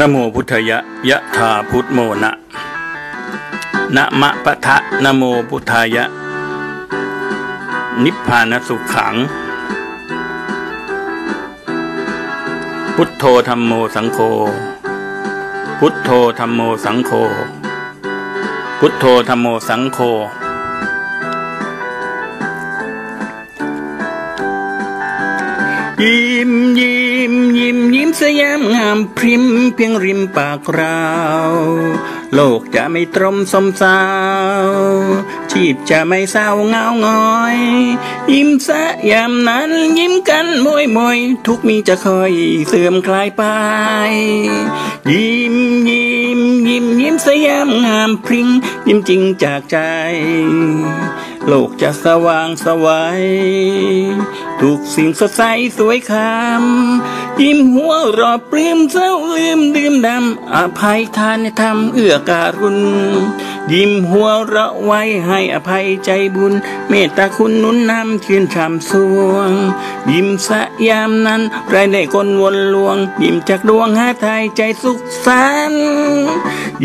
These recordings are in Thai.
นโมพุทธยะยะธาพุทโมนะนะมะปะทะนโมพุทธายะ นิพพานสุขขัง พุทโธธรรมโมสังโฆพุทโธธรรมโมสังโฆพุทโธธรรมโมสังโฆ ยิ้มยิ้มยิ้มยิ้มสยามงามพริมเพียงริมปากเรา โลกจะไม่ตรมสมสาว ชีพจะไม่เศร้าเงางอย ยิ้มสยามนั้นยิ้มกันมวยมวยทุกมีจะคอยเสื่อมคลายไป ยิ้มยิ้มยิ้มยิ้มสยามงามพริ้งยิ้มจริงจากใจ โลกจะสว่างสวัยทุกสิ่งสดใสสวยคำยิ้มหัวรอปลื้มเศร้าลืมดื่มดำอภัยทานธรรมเอื้อการุณ ยิ้มหัวเราะไว้ให้อภัยใจบุญ เมตตาคุณนุนนำชื่นชมสวง ยิ้มสยามนั้นไรได้คนวนลวง ยิ้มจากดวงหาไทยใจสุขสันต์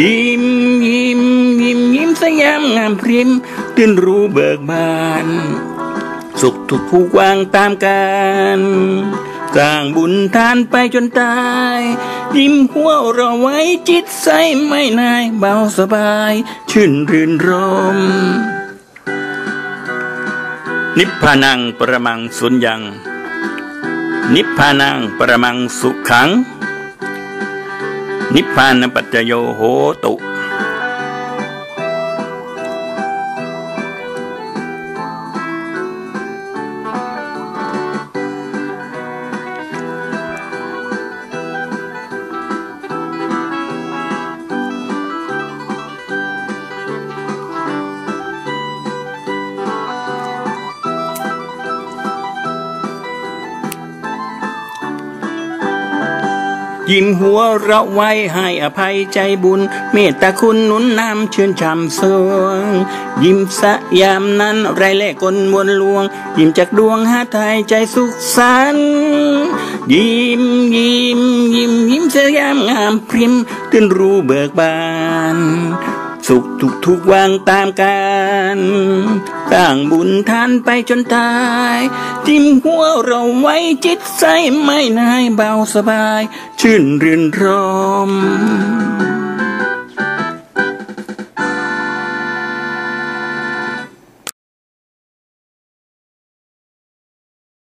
ยิ้มยิ้มยิ้มยิ้มสยามงามพริม ตื่นรู้เบิกบาน สุขทุกผู้วางตามกันสร้างบุญทานไปจนตาย ยิ้มหัวเราไว้จิตใสไม่นายเบาสบาย ชื่นรื่นรม นิพพานังประมังสุญญัง นิพพานังประมังสุขัง นิพพานปัจจโยโหตุ ยิ้มหัวเราะไว้ให้อภัยใจบุญ เมตตาคุณหนุนนำเชื่นชมสวง ยิ้มสยามนั้นไรแลกคนมวลลวง ยิ้มจากดวงหาไทยใจสุขสันต์ยิ้มยิ้มยิ้มยิ้มสยามงามพริมตื่นรู้เบิกบาน สุขทุกทุกวางตามกันสร้างบุญทานไปจนตาย จิ้มหัวเราไว้จิตใสไม่นายเบาสบาย ชื่นเรื่นรม